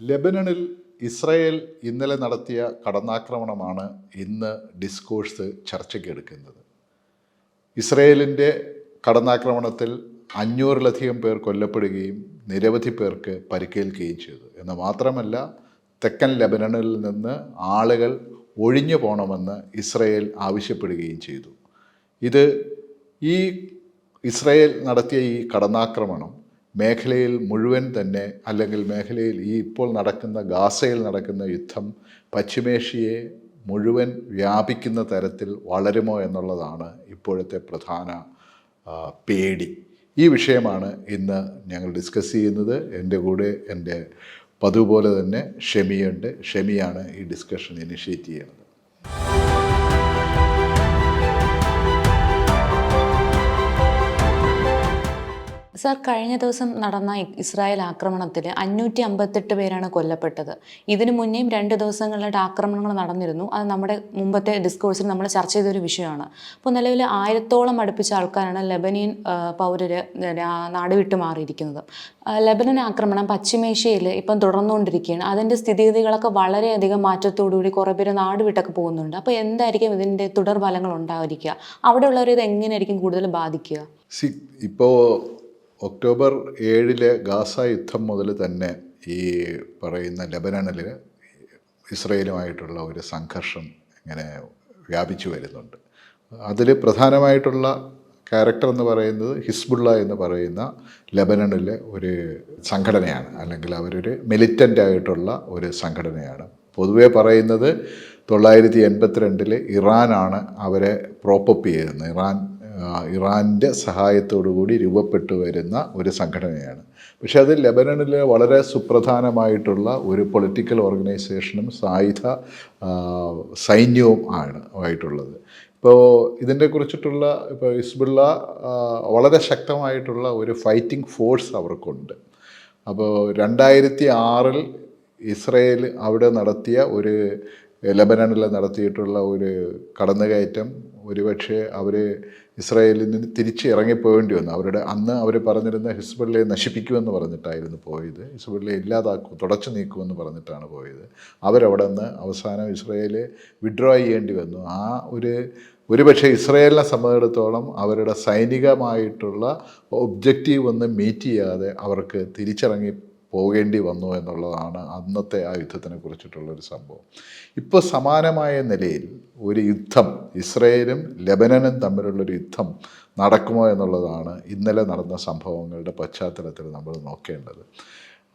ലെബനണിൽ Israel ഇന്നലെ നടത്തിയ കടന്നാക്രമണമാണ് ഇന്ന് ഡിസ്കോഴ്സ് ചർച്ചയ്ക്ക് എടുക്കുന്നത് ഇസ്രായേലിന്റെ കടന്നാക്രമണത്തിൽ അഞ്ഞൂറിലധികം പേർ കൊല്ലപ്പെടുകയും നിരവധി പേർക്ക് പരിക്കേൽക്കുകയും ചെയ്തു. എന്ന് മാത്രമല്ല തെക്കൻ ലെബനണിൽ നിന്ന് ആളുകൾ ഒഴിഞ്ഞു പോകണമെന്ന് ഇസ്രയേൽ ആവശ്യപ്പെടുകയും ചെയ്തു. ഇത് ഈ ഇസ്രയേൽ നടത്തിയ ഈ കടന്നാക്രമണം മേഖലയിൽ മുഴുവൻ തന്നെ അല്ലെങ്കിൽ മേഖലയിൽ ഈ ഇപ്പോൾ നടക്കുന്ന ഗാസയിൽ നടക്കുന്ന യുദ്ധം പശ്ചിമേഷ്യയെ മുഴുവൻ വ്യാപിക്കുന്ന തരത്തിൽ വളരുമോ എന്നുള്ളതാണ് ഇപ്പോഴത്തെ പ്രധാന പേടി. ഈ വിഷയമാണ് ഇന്ന് ഞങ്ങൾ ഡിസ്കസ് ചെയ്യുന്നത്. എന്റെ കൂടെ എന്റെ പതിവ് പോലെ തന്നെ ഷെമിയുണ്ട്. ഷെമിയാണ് ഈ ഡിസ്കഷൻ ഇനിഷ്യേറ്റ് ചെയ്യുന്നത്. സാർ കഴിഞ്ഞ ദിവസം നടന്ന ഇസ്രായേൽ ആക്രമണത്തിൽ അഞ്ഞൂറ്റി അമ്പത്തെട്ട് പേരാണ് കൊല്ലപ്പെട്ടത്. ഇതിനു മുന്നേയും രണ്ട് ദിവസങ്ങളിലായിട്ട് ആക്രമണങ്ങൾ നടന്നിരുന്നു. അത് നമ്മുടെ മുമ്പത്തെ ഡിസ്കോഴ്സിൽ നമ്മൾ ചർച്ച ചെയ്തൊരു വിഷയമാണ്. അപ്പോൾ നിലവിൽ ആയിരത്തോളം അടുപ്പിച്ച ആൾക്കാരാണ് ലെബനിയൻ പൗരർ പൗരര് നാട് വിട്ടു മാറിയിരിക്കുന്നത്. ലെബനൻ ആക്രമണം പശ്ചിമേഷ്യയിൽ ഇപ്പം തുടർന്നുകൊണ്ടിരിക്കുകയാണ്. അതിന്റെ സ്ഥിതിഗതികളൊക്കെ വളരെയധികം മാറ്റത്തോടുകൂടി കുറേ പേര് നാട് വിട്ടൊക്കെ പോകുന്നുണ്ട്. അപ്പോൾ എന്തായിരിക്കും ഇതിന്റെ തുടർഫലങ്ങൾ ഉണ്ടായിരിക്കുക? അവിടെയുള്ളവർ ഇത് എങ്ങനെയായിരിക്കും കൂടുതൽ ബാധിക്കുക? ഇപ്പോൾ ഒക്ടോബർ ഏഴിലെ ഗാസ യുദ്ധം മുതൽ തന്നെ ഈ പറയുന്ന ലെബനണിൽ ഇസ്രയേലുമായിട്ടുള്ള ഒരു സംഘർഷം ഇങ്ങനെ വ്യാപിച്ചു വരുന്നുണ്ട്. അതിൽ പ്രധാനമായിട്ടുള്ള ക്യാരക്ടർ എന്ന് പറയുന്നത് ഹിസ്ബുള്ള എന്ന് പറയുന്ന ലബനണിലെ ഒരു സംഘടനയാണ്. അല്ലെങ്കിൽ അവരൊരു മിലിറ്റന്റ് ആയിട്ടുള്ള ഒരു സംഘടനയാണ്. പൊതുവേ പറയുന്നത് തൊള്ളായിരത്തി എൺപത്തിരണ്ടിൽ ഇറാനാണ് അവരെ പ്രോപ്പപ്പ് ചെയ്യുന്നത്. ഇറാൻ ഇറാന്റെ സഹായത്തോടുകൂടി രൂപപ്പെട്ടു വരുന്ന ഒരു സംഘടനയാണ്. പക്ഷേ അത് ലെബനണിലെ വളരെ സുപ്രധാനമായിട്ടുള്ള ഒരു പൊളിറ്റിക്കൽ ഓർഗനൈസേഷനും സായുധ സൈന്യവും ആണ് ആയിട്ടുള്ളത്. ഇപ്പോൾ ഇതിന്റെ കുറിച്ചിട്ടുള്ള ഇപ്പോൾ ഇസ്ബുള്ള വളരെ ശക്തമായിട്ടുള്ള ഒരു ഫൈറ്റിംഗ് ഫോഴ്സ് അവർക്കുണ്ട്. അപ്പോൾ രണ്ടായിരത്തി ആറിൽ ഇസ്രയേൽ അവിടെ നടത്തിയ ഒരു ലെബനണിൽ നടത്തിയിട്ടുള്ള ഒരു കടന്നുകയറ്റം ഒരുപക്ഷെ അവർ ഇസ്രായേലിൽ നിന്ന് തിരിച്ച് ഇറങ്ങിപ്പോകേണ്ടി വന്നു. അവരുടെ അന്ന് അവർ പറഞ്ഞിരുന്ന ഹിസ്ബുള്ളയെ നശിപ്പിക്കുമെന്ന് പറഞ്ഞിട്ടായിരുന്നു പോയത്. ഹിസ്ബുള്ളയെ ഇല്ലാതാക്കും തുടച്ചു നീക്കുമെന്ന് പറഞ്ഞിട്ടാണ് പോയത്. അവരവിടെ നിന്ന് അവസാനം ഇസ്രായേൽ വിഡ്രോ ചെയ്യേണ്ടി വന്നു. ആ ഒരു ഒരുപക്ഷെ ഇസ്രായേലിനെ സംബന്ധിച്ചിടത്തോളം അവരുടെ സൈനികമായിട്ടുള്ള ഒബ്ജക്റ്റീവ് ഒന്ന് മീറ്റ് ചെയ്യാതെ അവർക്ക് തിരിച്ചിറങ്ങി പോകേണ്ടി വന്നു എന്നുള്ളതാണ് അന്നത്തെ ആ യുദ്ധത്തിനെ കുറിച്ചിട്ടുള്ളൊരു സംഭവം. ഇപ്പോൾ സമാനമായ നിലയിൽ ഒരു യുദ്ധം ഇസ്രയേലും ലെബനനും തമ്മിലുള്ളൊരു യുദ്ധം നടക്കുമോ എന്നുള്ളതാണ് ഇന്നലെ നടന്ന സംഭവങ്ങളുടെ പശ്ചാത്തലത്തിൽ നമ്മൾ നോക്കേണ്ടത്.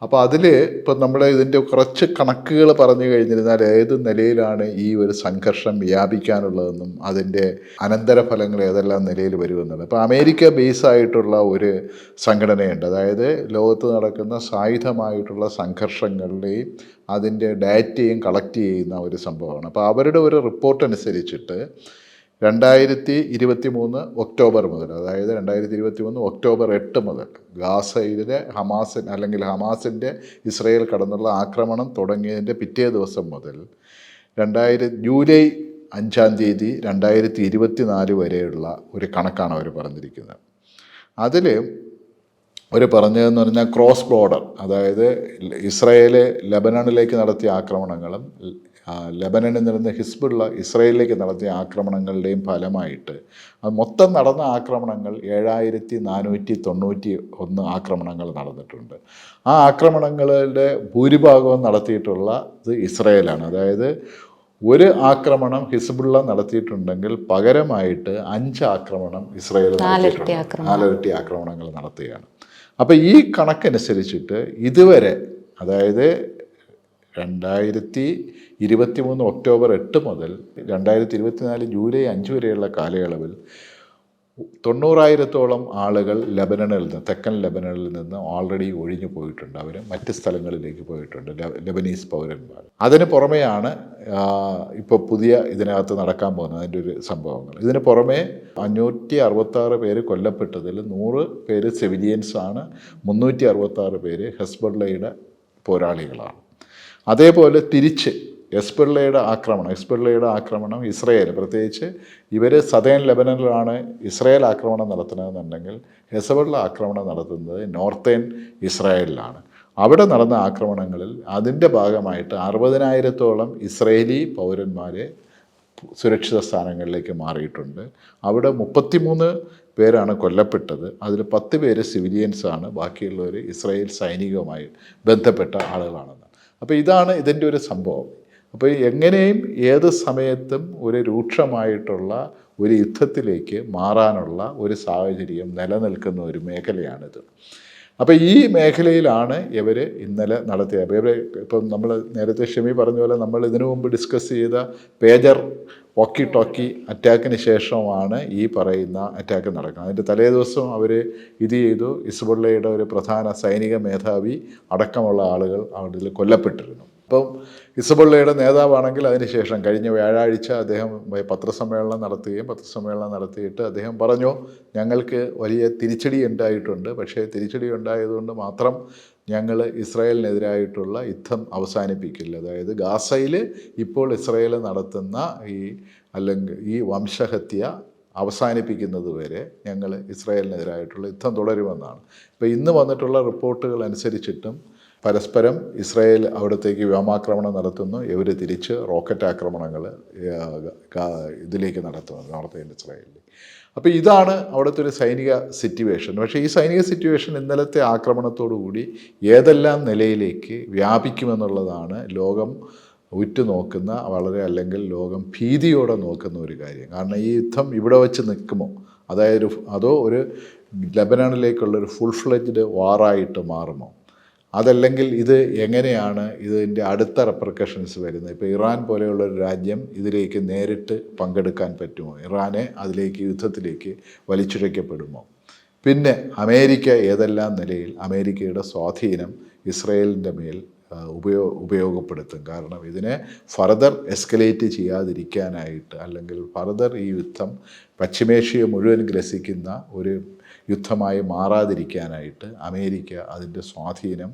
അപ്പോൾ അതിൽ ഇപ്പം നമ്മൾ ഇതിന്റെ കുറച്ച് കണക്കുകൾ പറഞ്ഞു കഴിഞ്ഞിരുന്നാൽ ഏത് നിലയിലാണ് ഈ ഒരു സംഘർഷം വ്യാപിക്കാനുള്ളതെന്നും അതിന്റെ അനന്തരഫലങ്ങൾ ഏതെല്ലാം നിലയിൽ വരുമെന്നുള്ളത് ഇപ്പോൾ അമേരിക്ക ബേസായിട്ടുള്ള ഒരു സംഘടനയുണ്ട്. അതായത് ലോകത്ത് നടക്കുന്ന സായുധമായിട്ടുള്ള സംഘർഷങ്ങളുടെയും അതിന്റെ ഡാറ്റയും കളക്ട് ചെയ്യുന്ന ഒരു സംഭവമാണ്. അപ്പോൾ അവരുടെ ഒരു റിപ്പോർട്ട് അനുസരിച്ചിട്ട് രണ്ടായിരത്തി ഇരുപത്തി മൂന്ന് ഒക്ടോബർ മുതൽ അതായത് രണ്ടായിരത്തി ഇരുപത്തി മൂന്ന് ഒക്ടോബർ എട്ട് മുതൽ ഗാസയിലെ ഹമാസിൻ അല്ലെങ്കിൽ ഹമാസിന്റെ ഇസ്രയേൽ കടന്നുള്ള ആക്രമണം തുടങ്ങിയതിന്റെ പിറ്റേ ദിവസം മുതൽ രണ്ടായിരം ജൂലൈ അഞ്ചാം തീയതി രണ്ടായിരത്തി ഇരുപത്തി നാല് വരെയുള്ള ഒരു കണക്കാണ് അവർ പറഞ്ഞിരിക്കുന്നത്. അതിൽ അവർ പറഞ്ഞതെന്ന് പറഞ്ഞാൽ ക്രോസ് ബോർഡർ അതായത് ഇസ്രയേൽ ലെബനണിലേക്ക് നടത്തിയ ആക്രമണങ്ങളും ആ, ലെബനണിൽ നിന്ന് ഹിസ്ബുള്ള ഇസ്രയേലിലേക്ക് നടത്തിയ ആക്രമണങ്ങളുടെയും ഫലമായിട്ട് അത് മൊത്തം നടന്ന ആക്രമണങ്ങൾ ഏഴായിരത്തി നാനൂറ്റി തൊണ്ണൂറ്റി ഒന്ന് ആക്രമണങ്ങൾ നടന്നിട്ടുണ്ട്. ആ ആക്രമണങ്ങളുടെ ഭൂരിഭാഗവും നടത്തിയിട്ടുള്ള ഇത് ഇസ്രയേലാണ്. അതായത് ഒരു ആക്രമണം ഹിസ്ബുള്ള നടത്തിയിട്ടുണ്ടെങ്കിൽ പകരമായിട്ട് അഞ്ച് ആക്രമണം ഇസ്രയേൽ നടത്തിയിട്ടുണ്ട്. നാലിരട്ടി ആക്രമണങ്ങൾ നടത്തുകയാണ് അപ്പോൾ ഈ കണക്കനുസരിച്ചിട്ട് ഇതുവരെ അതായത് രണ്ടായിരത്തി ഇരുപത്തി മൂന്ന് ഒക്ടോബർ എട്ട് മുതൽ രണ്ടായിരത്തി ഇരുപത്തിനാല് ജൂലൈ അഞ്ച് വരെയുള്ള കാലയളവിൽ തൊണ്ണൂറായിരത്തോളം ആളുകൾ ലബനണിൽ നിന്ന് തെക്കൻ ലെബനണിൽ നിന്ന് ഓൾറെഡി ഒഴിഞ്ഞു പോയിട്ടുണ്ട്. അവർ മറ്റ് സ്ഥലങ്ങളിലേക്ക് പോയിട്ടുണ്ട് ലബനീസ് പൗരന്മാർ. അതിന് പുറമെയാണ് ഇപ്പോൾ പുതിയ ഇതിനകത്ത് നടക്കാൻ പോകുന്നത് അതിന്റെ ഒരു സംഭവങ്ങൾ. ഇതിന് പുറമേ അഞ്ഞൂറ്റി അറുപത്താറ് പേര് കൊല്ലപ്പെട്ടതിൽ നൂറ് പേര് സിവിലിയൻസ് ആണ് മുന്നൂറ്റി അറുപത്താറ് പേര് ഹെസ്ബുള്ളയുടെ പോരാളികളാണ്. അതേപോലെ തിരിച്ച് എസ്പിള്ളയുടെ ആക്രമണം എസ്പിള്ളയുടെ ആക്രമണം ഇസ്രയേൽ പ്രത്യേകിച്ച് ഇവർ സദേൺ ലെബനനിലാണ് ഇസ്രയേൽ ആക്രമണം നടത്തുന്നതെന്നുണ്ടെങ്കിൽ ഹെസബുള്ള ആക്രമണം നടത്തുന്നത് നോർത്തേൺ ഇസ്രായേലിലാണ്. അവിടെ നടന്ന ആക്രമണങ്ങളിൽ അതിന്റെ ഭാഗമായിട്ട് അറുപതിനായിരത്തോളം ഇസ്രയേലി പൗരന്മാരെ സുരക്ഷിത സ്ഥാനങ്ങളിലേക്ക് മാറിയിട്ടുണ്ട്. അവിടെ മുപ്പത്തിമൂന്ന് പേരാണ് കൊല്ലപ്പെട്ടത്. അതിൽ പത്ത് പേര് സിവിലിയൻസാണ്. ബാക്കിയുള്ളവർ ഇസ്രായേൽ സൈനികവുമായി ബന്ധപ്പെട്ട ആളുകളാണെന്ന് അപ്പോൾ ഇതാണ് ഇതിന്റെ ഒരു സംഭവം. അപ്പോൾ എങ്ങനെയും ഏത് സമയത്തും ഒരു രൂക്ഷമായിട്ടുള്ള ഒരു യുദ്ധത്തിലേക്ക് മാറാനുള്ള ഒരു സാഹചര്യം നിലനിൽക്കുന്ന ഒരു മേഖലയാണിത്. അപ്പോൾ ഈ മേഖലയിലാണ് ഇവർ ഇന്നലെ നടത്തിയത്. അപ്പോൾ ഇവർ ഇപ്പം നമ്മൾ നേരത്തെ ഷമി പറഞ്ഞ പോലെ നമ്മൾ ഇതിനു മുമ്പ് ഡിസ്കസ് ചെയ്ത പേജർ വോക്കി ടോക്കി അറ്റാക്കിന് ശേഷമാണ് ഈ പറയുന്ന അറ്റാക്ക് നടക്കുന്നത്. അതിന്റെ തലേ ദിവസം അവർ ഇത് ചെയ്തു. ഇസ്ബുള്ളയുടെ ഒരു പ്രധാന സൈനിക മേധാവി അടക്കമുള്ള ആളുകൾ അവിടെ കൊല്ലപ്പെട്ടിരുന്നു. അപ്പം ഇസബുള്ളയുടെ നേതാവാണെങ്കിൽ അതിനുശേഷം കഴിഞ്ഞ വ്യാഴാഴ്ച അദ്ദേഹം പത്രസമ്മേളനം നടത്തുകയും പത്രസമ്മേളനം നടത്തിയിട്ട് അദ്ദേഹം പറഞ്ഞു ഞങ്ങൾക്ക് വലിയ തിരിച്ചടി ഉണ്ടായിട്ടുണ്ട്. പക്ഷേ തിരിച്ചടി ഉണ്ടായതുകൊണ്ട് മാത്രം ഞങ്ങൾ ഇസ്രായേലിനെതിരായിട്ടുള്ള യുദ്ധം അവസാനിപ്പിക്കില്ല. അതായത് ഗാസയിൽ ഇപ്പോൾ ഇസ്രായേൽ നടത്തുന്ന ഈ അല്ലെങ്കിൽ ഈ വംശഹത്യ അവസാനിപ്പിക്കുന്നത് വരെ ഞങ്ങൾ ഇസ്രായേലിനെതിരായിട്ടുള്ള യുദ്ധം തുടരുമെന്നാണ്. ഇപ്പോൾ ഇന്ന് വന്നിട്ടുള്ള റിപ്പോർട്ടുകൾ അനുസരിച്ചിട്ടും പരസ്പരം ഇസ്രായേൽ അവിടത്തേക്ക് വ്യോമാക്രമണം നടത്തുന്നു. ഇവർ തിരിച്ച് റോക്കറ്റ് ആക്രമണങ്ങൾ ഇതിലേക്ക് നടത്തുന്നു നോർത്ത് ഇന്ത്യൻ ഇസ്രായേലിൽ അപ്പോൾ ഇതാണ് അവിടുത്തെ ഒരു സൈനിക സിറ്റുവേഷൻ പക്ഷേ ഈ സൈനിക സിറ്റുവേഷൻ ഇന്നലത്തെ ആക്രമണത്തോടുകൂടി ഏതെല്ലാം നിലയിലേക്ക് വ്യാപിക്കുമെന്നുള്ളതാണ് ലോകം ഉറ്റുനോക്കുന്ന വളരെ അല്ലെങ്കിൽ ലോകം ഭീതിയോടെ നോക്കുന്ന ഒരു കാര്യം. കാരണം ഈ യുദ്ധം ഇവിടെ വെച്ച് നിൽക്കുമോ? അതായത് അതോ ഒരു ലബനാനിലേക്കുള്ള ഒരു ഫുൾ ഫ്ലെജ്ഡ് വാറായിട്ട് മാറുമോ? അതല്ലെങ്കിൽ ഇത് എങ്ങനെയാണ് ഇതിന്റെ അടുത്ത റെപ്രിക്കഷൻസ് വരുന്നത്? ഇപ്പോൾ ഇറാൻ പോലെയുള്ള ഒരു രാജ്യം ഇതിലേക്ക് നേരിട്ട് പങ്കെടുക്കാൻ പറ്റുമോ? ഇറാനെ അതിലേക്ക് യുദ്ധത്തിലേക്ക് വലിച്ചുഴയ്ക്കപ്പെടുമോ? പിന്നെ അമേരിക്ക ഏതെല്ലാം നിലയിൽ അമേരിക്കയുടെ സ്വാധീനം ഇസ്രയേലിന്റെ മേൽ ഉപയോ ഉപയോഗപ്പെടുത്തും? കാരണം ഇതിനെ ഫർദർ എസ്കലേറ്റ് ചെയ്യാതിരിക്കാനായിട്ട് അല്ലെങ്കിൽ ഫർദർ ഈ യുദ്ധം പശ്ചിമേഷ്യ മുഴുവൻ ഗ്രസിക്കുന്ന ഒരു യുദ്ധമായി മാറാതിരിക്കാനായിട്ട് അമേരിക്ക അതിന്റെ സ്വാധീനം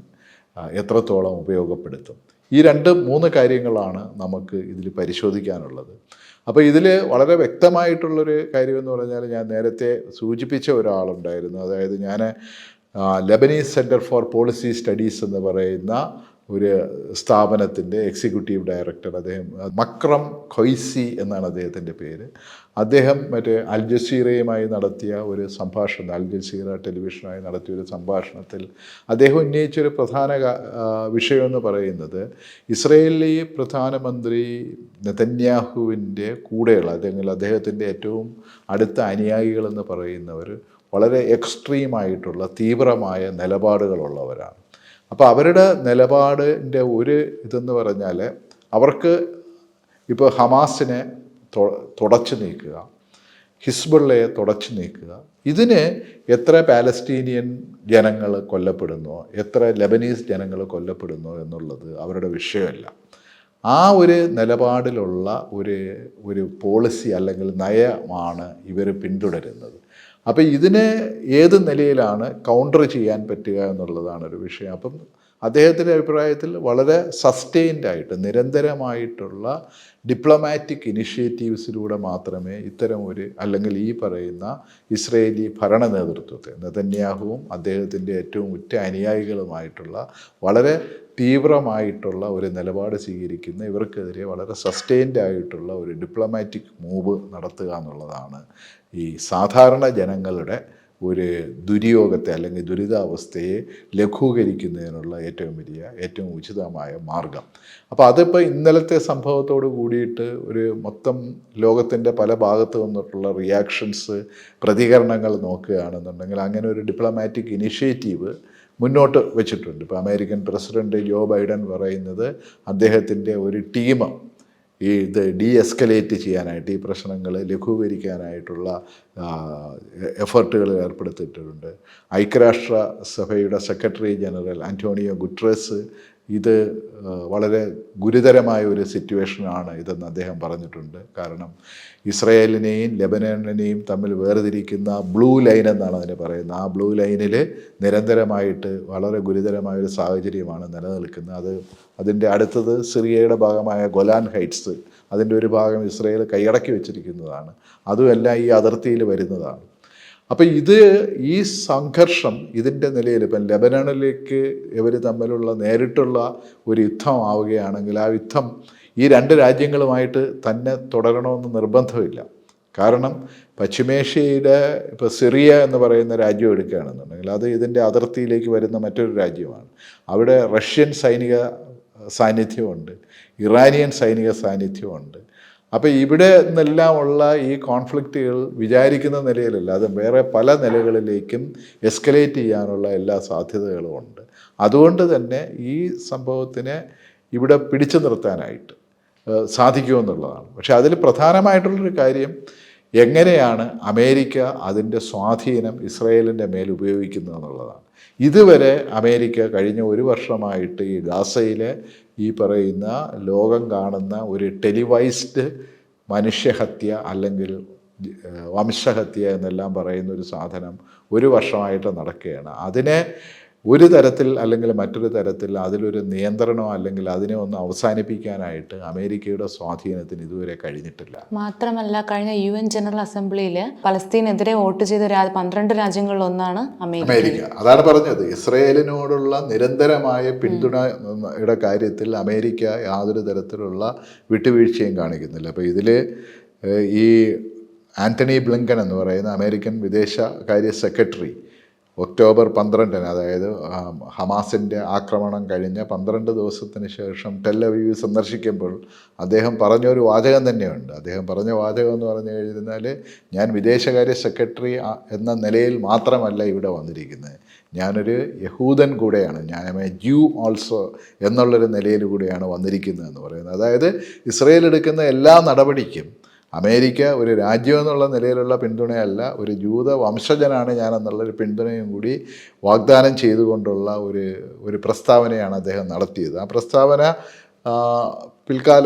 എത്രത്തോളം ഉപയോഗപ്പെടുത്തും. ഈ രണ്ട് മൂന്ന് കാര്യങ്ങളാണ് നമുക്ക് ഇതിൽ പരിശോധിക്കാനുള്ളത്. അപ്പോൾ ഇതിൽ വളരെ വ്യക്തമായിട്ടുള്ളൊരു കാര്യമെന്ന് പറഞ്ഞാൽ ഞാൻ നേരത്തെ സൂചിപ്പിച്ച ഒരാളുണ്ടായിരുന്നു. അതായത് ഞാൻ Lebanese Centre for Policy Studies എന്ന് പറയുന്ന ഒരു സ്ഥാപനത്തിന്റെ എക്സിക്യൂട്ടീവ് ഡയറക്ടർ അദ്ദേഹം മക്രം ഖൊയ്സി എന്നാണ് അദ്ദേഹത്തിന്റെ പേര്. അദ്ദേഹം മറ്റേ അൽ ജസീറയുമായി നടത്തിയ ഒരു സംഭാഷണം അൽ ജസീറ ടെലിവിഷനുമായി നടത്തിയ ഒരു സംഭാഷണത്തിൽ അദ്ദേഹം ഉന്നയിച്ചൊരു പ്രധാന വിഷയമെന്ന് പറയുന്നത് ഇസ്രയേലി പ്രധാനമന്ത്രി നെതന്യാഹുവിന്റെ കൂടെയുള്ള അല്ലെങ്കിൽ അദ്ദേഹത്തിന്റെ ഏറ്റവും അടുത്ത അനുയായികളെന്ന് പറയുന്നവർ വളരെ എക്സ്ട്രീമായിട്ടുള്ള തീവ്രമായ നിലപാടുകളുള്ളവരാണ്. അപ്പോൾ അവരുടെ നിലപാടിന്റെ ഒരു ഇതെന്ന് പറഞ്ഞാൽ അവർക്ക് ഇപ്പോൾ ഹമാസിനെ തുടച്ചു നീക്കുക ഹിസ്ബുള്ളയെ തുടച്ചു നീക്കുക. ഇതിന് എത്ര പാലസ്തീനിയൻ ജനങ്ങൾ കൊല്ലപ്പെടുന്നോ എത്ര ലെബനീസ് ജനങ്ങൾ കൊല്ലപ്പെടുന്നോ എന്നുള്ളത് അവരുടെ വിഷയമല്ല. ആ ഒരു നിലപാടിലുള്ള ഒരു ഒരു പോളിസി അല്ലെങ്കിൽ നയമാണ് ഇവർ പിന്തുടരുന്നത്. അപ്പോൾ ഇതിനെ ഏത് നിലയിലാണ് കൗണ്ടർ ചെയ്യാൻ പറ്റുക എന്നുള്ളതാണ് ഒരു വിഷയം. അപ്പം അദ്ദേഹത്തിന്റെ അഭിപ്രായത്തിൽ വളരെ സസ്റ്റെയിൻഡ് ആയിട്ട് നിരന്തരമായിട്ടുള്ള ഡിപ്ലോമാറ്റിക് ഇനിഷ്യേറ്റീവ്സിലൂടെ മാത്രമേ ഇത്തരം ഒരു അല്ലെങ്കിൽ ഈ പറയുന്ന ഇസ്രയേലി ഭരണ നേതൃത്വത്തെ നെതന്യാഹുവും അദ്ദേഹത്തിന്റെ ഏറ്റവും ഉറ്റ അനുയായികളുമായിട്ടുള്ള വളരെ തീവ്രമായിട്ടുള്ള ഒരു നിലപാട് സ്വീകരിക്കുന്ന ഇവർക്കെതിരെ വളരെ സസ്റ്റെയിൻഡ് ആയിട്ടുള്ള ഒരു ഡിപ്ലോമാറ്റിക് മൂവ് നടത്തുക എന്നുള്ളതാണ് ഈ സാധാരണ ജനങ്ങളുടെ ഒരു ദുര്യോഗത്തെ അല്ലെങ്കിൽ ദുരിതാവസ്ഥയെ ലഘൂകരിക്കുന്നതിനുള്ള ഏറ്റവും വലിയ ഏറ്റവും ഉചിതമായ മാർഗം. അപ്പോൾ അതിപ്പോൾ ഇന്നലത്തെ സംഭവത്തോട് കൂടിയിട്ട് ഒരു മൊത്തം ലോകത്തിന്റെ പല ഭാഗത്തു നിന്നിട്ടുള്ള റിയാക്ഷൻസ് പ്രതികരണങ്ങൾ നോക്കുകയാണെന്നുണ്ടെങ്കിൽ അങ്ങനെ ഒരു ഡിപ്ലോമാറ്റിക് ഇനിഷ്യേറ്റീവ് മുന്നോട്ട് വെച്ചിട്ടുണ്ട്. ഇപ്പോൾ അമേരിക്കൻ പ്രസിഡന്റ് ജോ ബൈഡൻ പറയുന്നത് അദ്ദേഹത്തിന്റെ ഒരു ടീം ഈ ഇത് ഡീ എസ്കലേറ്റ് ചെയ്യാനായിട്ട് ഈ പ്രശ്നങ്ങൾ ലഘൂകരിക്കാനായിട്ടുള്ള എഫർട്ടുകൾ ഏർപ്പെടുത്തിയിട്ടുണ്ട്. ഐക്യരാഷ്ട്ര സഭയുടെ സെക്രട്ടറി ജനറൽ ആന്റോണിയോ ഗുട്രസ് ഇത് വളരെ ഗുരുതരമായ ഒരു സിറ്റുവേഷനാണ് ഇതെന്ന് അദ്ദേഹം പറഞ്ഞിട്ടുണ്ട്. കാരണം ഇസ്രയേലിനെയും ലെബനനെയും തമ്മിൽ വേർതിരിക്കുന്ന ബ്ലൂ ലൈൻ എന്നാണ് അതിനെ പറയുന്നത്. ആ ബ്ലൂ ലൈനിൽ നിരന്തരമായിട്ട് വളരെ ഗുരുതരമായ ഒരു സാഹചര്യമാണ് നിലനിൽക്കുന്നത്. അത് അതിന്റെ അടുത്തത് സിറിയയുടെ ഭാഗമായ ഗൊലാൻ ഹൈറ്റ്സ് അതിന്റെ ഒരു ഭാഗം ഇസ്രയേൽ കൈയടക്കി വെച്ചിരിക്കുന്നതാണ്. അതുമെല്ലാം ഈ അതിർത്തിയിൽ വരുന്നതാണ്. അപ്പോൾ ഇത് ഈ സംഘർഷം ഇതിന്റെ നിലയിൽ ഇപ്പം ലെബനണിലേക്ക് ഇവർ തമ്മിലുള്ള നേരിട്ടുള്ള ഒരു യുദ്ധം ആവുകയാണെങ്കിൽ ആ യുദ്ധം ഈ രണ്ട് രാജ്യങ്ങളുമായിട്ട് തന്നെ തുടരണമെന്ന് നിർബന്ധമില്ല. കാരണം പശ്ചിമേഷ്യയുടെ ഇപ്പോൾ സിറിയ എന്ന് പറയുന്ന രാജ്യം എടുക്കുകയാണെന്നുണ്ടെങ്കിൽ അത് ഇതിന്റെ അതിർത്തിയിലേക്ക് വരുന്ന മറ്റൊരു രാജ്യമാണ്. അവിടെ റഷ്യൻ സൈനിക സാന്നിധ്യമുണ്ട് ഇറാനിയൻ സൈനിക സാന്നിധ്യമുണ്ട് അപ്പോൾ ഇവിടെ നിന്നെല്ലാം ഉള്ള ഈ കോൺഫ്ലിക്റ്റുകൾ വിചാരിക്കുന്ന നിലയിലല്ല. അത് വേറെ പല നിലകളിലേക്കും എസ്കലേറ്റ് ചെയ്യാനുള്ള എല്ലാ സാധ്യതകളും ഉണ്ട്. അതുകൊണ്ട് തന്നെ ഈ സംഭവത്തിനെ ഇവിടെ പിടിച്ചു നിർത്താനായിട്ട് സാധിക്കുമെന്നുള്ളതാണ് പക്ഷേ അതിൽ പ്രധാനമായിട്ടുള്ളൊരു കാര്യം എങ്ങനെയാണ് അമേരിക്ക അതിന്റെ സ്വാധീനം ഇസ്രയേലിന്റെ മേൽ ഉപയോഗിക്കുന്നത് എന്നുള്ളതാണ്. ഇതുവരെ അമേരിക്ക കഴിഞ്ഞ ഒരു വർഷമായിട്ട് ഈ ഗാസയിലെ ഈ പറയുന്ന ലോകം കാണുന്ന ഒരു ടെലിവൈസ്ഡ് മനുഷ്യഹത്യ അല്ലെങ്കിൽ വംശഹത്യ എന്നെല്ലാം പറയുന്ന ഒരു സാധനം ഒരു വർഷമായിട്ട് നടക്കുകയാണ്. അതിനെ ഒരു തരത്തിൽ അല്ലെങ്കിൽ മറ്റൊരു തരത്തിൽ അതിലൊരു നിയന്ത്രണമോ അല്ലെങ്കിൽ അതിനെ ഒന്ന് അവസാനിപ്പിക്കാനായിട്ട് അമേരിക്കയുടെ സ്വാധീനത്തിന് ഇതുവരെ കഴിഞ്ഞിട്ടില്ല. മാത്രമല്ല കഴിഞ്ഞ യു എൻ ജനറൽ അസംബ്ലിയിൽ പലസ്തീനെതിരെ വോട്ട് ചെയ്ത പന്ത്രണ്ട് രാജ്യങ്ങളിൽ ഒന്നാണ് അമേരിക്ക. അതാണ് പറഞ്ഞത്. ഇസ്രയേലിനോടുള്ള നിരന്തരമായ പിന്തുണയുടെ കാര്യത്തിൽ അമേരിക്ക യാതൊരു തരത്തിലുള്ള വിട്ടുവീഴ്ചയും കാണിക്കുന്നില്ല. അപ്പോൾ ഇതിൽ ഈ ആന്റണി ബ്ലിങ്കൻ എന്ന് പറയുന്ന അമേരിക്കൻ വിദേശകാര്യ സെക്രട്ടറി ഒക്ടോബർ പന്ത്രണ്ടിന് അതായത് ഹമാസിന്റെ ആക്രമണം കഴിഞ്ഞ പന്ത്രണ്ട് ദിവസത്തിന് ശേഷം ടെല്ലവീവ് സന്ദർശിക്കുമ്പോൾ അദ്ദേഹം പറഞ്ഞൊരു വാചകം തന്നെയുണ്ട്. അദ്ദേഹം പറഞ്ഞ വാചകം എന്ന് പറഞ്ഞു കഴിഞ്ഞാൽ ഞാൻ വിദേശകാര്യ സെക്രട്ടറി എന്ന നിലയിൽ മാത്രമല്ല ഇവിടെ വന്നിരിക്കുന്നത്. ഞാനൊരു യഹൂദൻ കൂടെയാണ്. ഞാൻ എ ജ്യൂ ഓൾസോ എന്നുള്ളൊരു നിലയിൽ കൂടെയാണ് വന്നിരിക്കുന്നത് എന്ന് പറയുന്നത്. അതായത് ഇസ്രയേൽ എടുക്കുന്ന എല്ലാ നടപടിക്കും അമേരിക്ക ഒരു രാജ്യം എന്നുള്ള നിലയിലുള്ള പിന്തുണയല്ല ഒരു ജൂത വംശജനാണ് ഞാൻ എന്നുള്ളൊരു പിന്തുണയും കൂടി വാഗ്ദാനം ചെയ്തുകൊണ്ടുള്ള ഒരു ഒരു പ്രസ്താവനയാണ് അദ്ദേഹം നടത്തിയത്. ആ പ്രസ്താവന പിൽക്കാല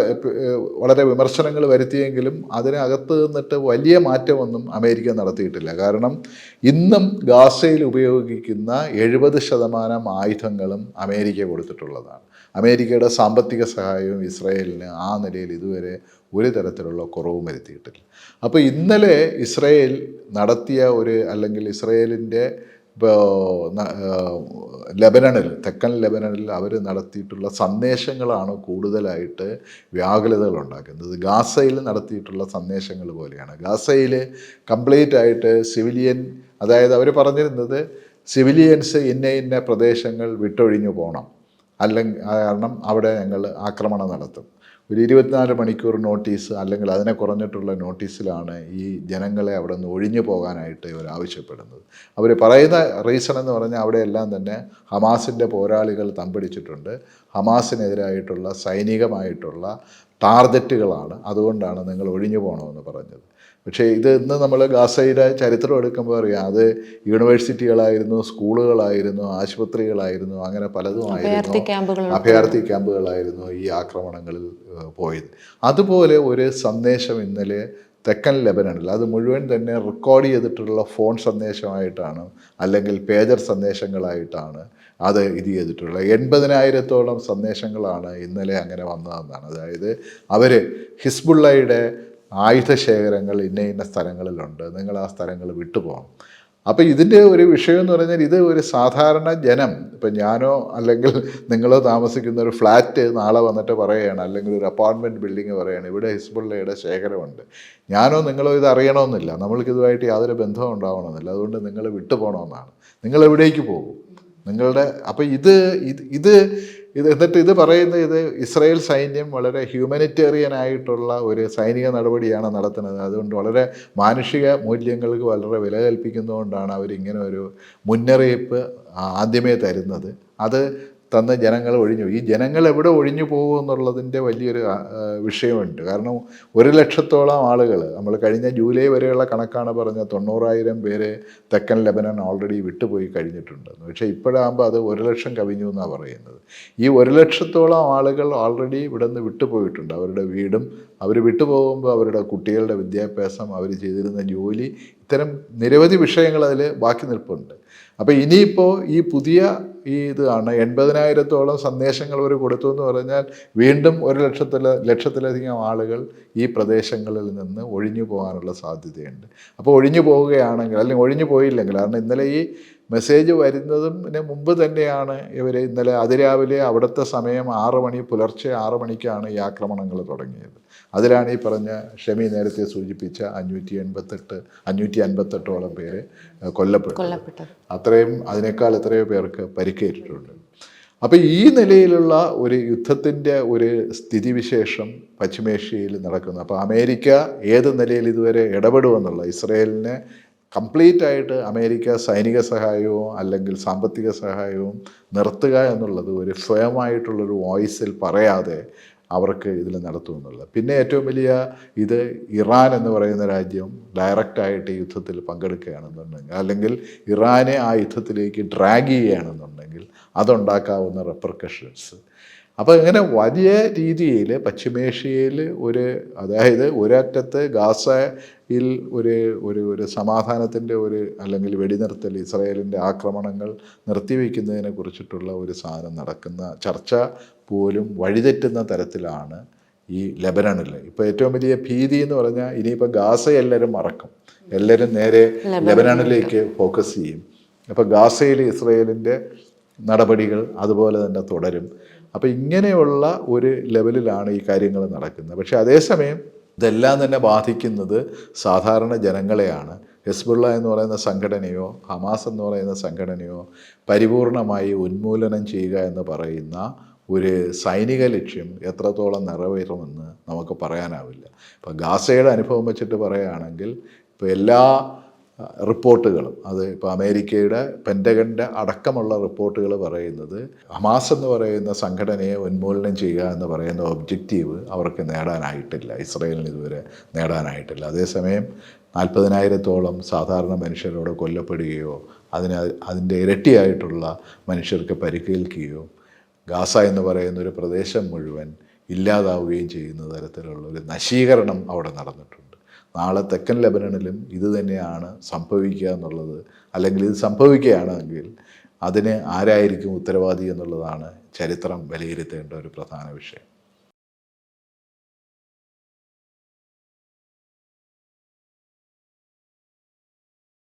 വളരെ വിമർശനങ്ങൾ വരുത്തിയെങ്കിലും അതിനകത്ത് നിന്നിട്ട് വലിയ മാറ്റമൊന്നും അമേരിക്ക നടത്തിയിട്ടില്ല. കാരണം ഇന്നും ഗാസയിൽ ഉപയോഗിക്കുന്ന എഴുപത് ശതമാനം ആയുധങ്ങളും അമേരിക്ക കൊടുത്തിട്ടുള്ളതാണ്. അമേരിക്കയുടെ സാമ്പത്തിക സഹായവും ഇസ്രയേലിന് ആ നിലയിൽ ഇതുവരെ ഒരു തരത്തിലുള്ള കുറവും വരുത്തിയിട്ടില്ല. അപ്പോൾ ഇന്നലെ ഇസ്രയേൽ നടത്തിയ ഒരു അല്ലെങ്കിൽ ഇസ്രയേലിന്റെ ഇപ്പോൾ ലെബനണിൽ തെക്കൻ ലെബനണിൽ അവർ നടത്തിയിട്ടുള്ള സന്ദേശങ്ങളാണ് കൂടുതലായിട്ട് വ്യാകുലതകൾ ഉണ്ടാക്കുന്നത് ഗാസയിൽ നടത്തിയിട്ടുള്ള സന്ദേശങ്ങൾ പോലെയാണ്. ഗാസയിൽ കംപ്ലീറ്റ് ആയിട്ട് സിവിലിയൻ അതായത് അവർ പറഞ്ഞിരുന്നത് സിവിലിയൻസ് ഇന്ന ഇന്ന പ്രദേശങ്ങൾ വിട്ടൊഴിഞ്ഞു പോകണം അല്ലെങ്കിൽ കാരണം അവിടെ ഞങ്ങൾ ആക്രമണം നടത്തും. ഒരു ഇരുപത്തിനാല് മണിക്കൂർ നോട്ടീസ് അല്ലെങ്കിൽ അതിനെ കുറഞ്ഞിട്ടുള്ള നോട്ടീസിലാണ് ഈ ജനങ്ങളെ അവിടെ നിന്ന് ഒഴിഞ്ഞു പോകാനായിട്ട് ഇവർ ആവശ്യപ്പെടുന്നത്. അവർ പറയുന്ന റീസൺ എന്ന് പറഞ്ഞാൽ അവിടെയെല്ലാം തന്നെ ഹമാസിന്റെ പോരാളികൾ തമ്പടിച്ചിട്ടുണ്ട്. ഹമാസിനെതിരായിട്ടുള്ള സൈനികമായിട്ടുള്ള ടാർഗറ്റുകളാണ്. അതുകൊണ്ടാണ് നിങ്ങൾ ഒഴിഞ്ഞു പോകണമെന്ന് പറഞ്ഞത്. പക്ഷേ ഇത് ഇന്ന് നമ്മൾ ഗാസയുടെ ചരിത്രം എടുക്കുമ്പോൾ അറിയാം. അത് യൂണിവേഴ്സിറ്റികളായിരുന്നു സ്കൂളുകളായിരുന്നു ആശുപത്രികളായിരുന്നു അങ്ങനെ പലതും ആയിരുന്നു. അഭയാർത്ഥി ക്യാമ്പുകളായിരുന്നു ഈ ആക്രമണങ്ങളിൽ പോയത്. അതുപോലെ ഒരു സന്ദേശം ഇന്നലെ തെക്കൻ ലെബനണിൽ അത് മുഴുവൻ തന്നെ റെക്കോർഡ് ചെയ്തിട്ടുള്ള ഫോൺ സന്ദേശമായിട്ടാണ് അല്ലെങ്കിൽ പേജർ സന്ദേശങ്ങളായിട്ടാണ് അത് ഇത് ചെയ്തിട്ടുള്ളത്. എൺപതിനായിരത്തോളം സന്ദേശങ്ങളാണ് ഇന്നലെ അങ്ങനെ വന്നതെന്നാണ്. അതായത് അവർ ഹിസ്ബുള്ളയുടെ ആയുധ ശേഖരങ്ങൾ ഇന്ന ഇന്ന സ്ഥലങ്ങളിലുണ്ട്. നിങ്ങൾ ആ സ്ഥലങ്ങൾ വിട്ടുപോകണം. അപ്പോൾ ഇതിന്റെ ഒരു വിഷയം എന്ന് പറഞ്ഞാൽ ഇത് ഒരു സാധാരണ ജനം ഇപ്പം ഞാനോ അല്ലെങ്കിൽ നിങ്ങളോ താമസിക്കുന്ന ഒരു ഫ്ലാറ്റ് നാളെ വന്നിട്ട് പറയുകയാണ് അല്ലെങ്കിൽ ഒരു അപ്പാർട്ട്മെന്റ് ബിൽഡിംഗ് പറയുകയാണ് ഇവിടെ ഹിസ്ബുള്ളയുടെ ശേഖരമുണ്ട്. ഞാനോ നിങ്ങളോ ഇത് അറിയണമെന്നില്ല. നമ്മൾക്ക് ഇതുമായിട്ട് യാതൊരു ബന്ധവും ഉണ്ടാവണമെന്നില്ല. അതുകൊണ്ട് നിങ്ങൾ വിട്ടുപോകണമെന്നാണ്. നിങ്ങൾ എവിടേക്ക് പോകും? നിങ്ങളുടെ അപ്പോൾ ഇത് ഇത് ഇത് എന്നിട്ട് ഇത് പറയുന്നത് ഇത് ഇസ്രായേൽ സൈന്യം വളരെ ഹ്യൂമനിറ്റേറിയൻ ആയിട്ടുള്ള ഒരു സൈനിക നടപടിയാണ് നടത്തുന്നത്. അതുകൊണ്ട് വളരെ മാനുഷിക മൂല്യങ്ങൾക്ക് വളരെ വില കൽപ്പിക്കുന്നതുകൊണ്ടാണ് അവരിങ്ങനെ ഒരു മുന്നറിയിപ്പ് ആദ്യമേ തരുന്നത്. അത് തന്ന് ജനങ്ങൾ ഒഴിഞ്ഞു. ഈ ജനങ്ങൾ എവിടെ ഒഴിഞ്ഞു പോകും എന്നുള്ളതിന്റെ വലിയൊരു വിഷയമുണ്ട്. കാരണം ഒരു ലക്ഷത്തോളം ആളുകൾ നമ്മൾ കഴിഞ്ഞ ജൂലൈ വരെയുള്ള കണക്കാണ് പറഞ്ഞ തൊണ്ണൂറായിരം പേര് തെക്കൻ ലെബനൻ ഓൾറെഡി വിട്ടുപോയി കഴിഞ്ഞിട്ടുണ്ട്. പക്ഷേ ഇപ്പോഴാകുമ്പോൾ അത് ഒരു ലക്ഷം കവിഞ്ഞു എന്നാണ് പറയുന്നത്. ഈ ഒരു ലക്ഷത്തോളം ആളുകൾ ഓൾറെഡി ഇവിടെ നിന്ന് വിട്ടുപോയിട്ടുണ്ട്. അവരുടെ വീടും അവർ വിട്ടുപോകുമ്പോൾ അവരുടെ കുട്ടികളുടെ വിദ്യാഭ്യാസം അവർ ചെയ്തിരുന്ന ജോലി ഇത്തരം നിരവധി വിഷയങ്ങൾ അതിൽ ബാക്കി നിൽപ്പുണ്ട്. അപ്പോൾ ഇനിയിപ്പോൾ ഈ പുതിയ ഈ ഇതാണ് എൺപതിനായിരത്തോളം സന്ദേശങ്ങൾ അവർ കൊടുത്തു എന്ന് പറഞ്ഞാൽ വീണ്ടും ഒരു ലക്ഷത്തിൽ ലക്ഷത്തിലധികം ആളുകൾ ഈ പ്രദേശങ്ങളിൽ നിന്ന് ഒഴിഞ്ഞു പോകാനുള്ള സാധ്യതയുണ്ട്. അപ്പോൾ ഒഴിഞ്ഞു പോവുകയാണെങ്കിൽ അല്ലെങ്കിൽ ഒഴിഞ്ഞു പോയില്ലെങ്കിൽ കാരണം ഇന്നലെ ഈ മെസ്സേജ് വരുന്നതിന് മുമ്പ് തന്നെയാണ് ഇവർ ഇന്നലെ അതിരാവിലെ അവിടുത്തെ സമയം ആറ് മണി പുലർച്ചെ ആറ് മണിക്കാണ് ഈ ആക്രമണങ്ങൾ തുടങ്ങിയത്. അതിലാണ് ഈ പറഞ്ഞ ഷമി നേരത്തെ സൂചിപ്പിച്ച അഞ്ഞൂറ്റി എൺപത്തെട്ട് അഞ്ഞൂറ്റി അൻപത്തെട്ടോളം പേര് കൊല്ലപ്പെട്ടു അത്രയും അതിനേക്കാൾ എത്രയോ പേർക്ക് പരിക്കേറ്റിട്ടുണ്ട്. അപ്പോൾ ഈ നിലയിലുള്ള ഒരു യുദ്ധത്തിന്റെ ഒരു സ്ഥിതിവിശേഷം പശ്ചിമേഷ്യയിൽ നടക്കുന്നു. അപ്പോൾ അമേരിക്ക ഏത് നിലയിൽ ഇതുവരെ ഇടപെടുമെന്നുള്ള ഇസ്രയേലിനെ കംപ്ലീറ്റ് ആയിട്ട് അമേരിക്ക സൈനിക സഹായവും അല്ലെങ്കിൽ സാമ്പത്തിക സഹായവും നിർത്തുക എന്നുള്ളത് ഒരു സ്വയമായിട്ടുള്ളൊരു വോയിസിൽ പറയാതെ അവർക്ക് ഇതിൽ നടത്തുമെന്നുള്ളത്. പിന്നെ ഏറ്റവും വലിയ ഇത് ഇറാൻ എന്ന് പറയുന്ന രാജ്യം ഡയറക്റ്റായിട്ട് യുദ്ധത്തിൽ പങ്കെടുക്കുകയാണെന്നുണ്ടെങ്കിൽ അല്ലെങ്കിൽ ഇറാനെ ആ യുദ്ധത്തിലേക്ക് ഡ്രാഗ് ചെയ്യുകയാണെന്നുണ്ടെങ്കിൽ അതുണ്ടാക്കാവുന്ന റെപ്പർക്കഷൻസ് അപ്പോൾ ഇങ്ങനെ വലിയ രീതിയിൽ പശ്ചിമേഷ്യയിൽ ഒരു അതായത് ഒരറ്റത്ത് ഗാസയിൽ ഒരു ഒരു ഒരു സമാധാനത്തിന്റെ ഒരു അല്ലെങ്കിൽ വെടിനിർത്തൽ ഇസ്രായേലിന്റെ ആക്രമണങ്ങൾ നിർത്തിവെക്കുന്നതിനെ കുറിച്ചിട്ടുള്ള ഒരു സാധനം നടക്കുന്ന ചർച്ച പോലും വഴിതെറ്റുന്ന തരത്തിലാണ് ഈ ലെബനണിൽ ഇപ്പോൾ ഏറ്റവും വലിയ ഭീതി എന്ന് പറഞ്ഞാൽ ഇനിയിപ്പോൾ ഗാസ എല്ലാവരും മറക്കും. എല്ലാവരും നേരെ ലെബനണിലേക്ക് ഫോക്കസ് ചെയ്യും. അപ്പോൾ ഗാസയിൽ ഇസ്രയേലിന്റെ നടപടികൾ അതുപോലെ തന്നെ തുടരും. അപ്പോൾ ഇങ്ങനെയുള്ള ഒരു ലെവലിലാണ് ഈ കാര്യങ്ങൾ നടക്കുന്നത്. പക്ഷേ അതേസമയം ഇതെല്ലാം തന്നെ ബാധിക്കുന്നത് സാധാരണ ജനങ്ങളെയാണ്. ഹെസ്ബുള്ള എന്ന് പറയുന്ന സംഘടനയോ ഹമാസ് എന്ന് പറയുന്ന സംഘടനയോ പരിപൂർണമായി ഉന്മൂലനം ചെയ്യുക എന്ന് പറയുന്ന ഒരു സൈനിക ലക്ഷ്യം എത്രത്തോളം നിറവേറുമെന്ന് നമുക്ക് പറയാനാവില്ല. ഇപ്പോൾ ഗാസയുടെ അനുഭവം വെച്ചിട്ട് പറയുകയാണെങ്കിൽ ഇപ്പോൾ എല്ലാ റിപ്പോർട്ടുകളും അത് ഇപ്പോൾ അമേരിക്കയുടെ പെന്റഗന്റെ അടക്കമുള്ള റിപ്പോർട്ടുകൾ പറയുന്നത് ഹമാസ് എന്ന് പറയുന്ന സംഘടനയെ ഉന്മൂലനം ചെയ്യുക എന്ന് പറയുന്ന ഒബ്ജക്റ്റീവ് അവർക്ക് നേടാനായിട്ടില്ല ഇസ്രയേലിന് ഇതുവരെ നേടാനായിട്ടില്ല. അതേസമയം നാൽപ്പതിനായിരത്തോളം സാധാരണ മനുഷ്യരോട് കൊല്ലപ്പെടുകയോ അതിന് അതിന്റെ ഇരട്ടിയായിട്ടുള്ള മനുഷ്യർക്ക് പരിക്കേൽക്കുകയോ ഗാസ എന്ന് പറയുന്ന ഒരു പ്രദേശം മുഴുവൻ ഇല്ലാതാവുകയും ചെയ്യുന്ന തരത്തിലുള്ള ഒരു നശീകരണം അവിടെ നടന്നിട്ടുണ്ട്. നാളെ തെക്കൻ ലെബനണിലും ഇത് തന്നെയാണ് സംഭവിക്കുക എന്നുള്ളത്. അല്ലെങ്കിൽ ഇത് സംഭവിക്കുകയാണെങ്കിൽ അതിന് ആരായിരിക്കും ഉത്തരവാദി എന്നുള്ളതാണ് ചരിത്രം വിലയിരുത്തേണ്ട ഒരു പ്രധാന വിഷയം.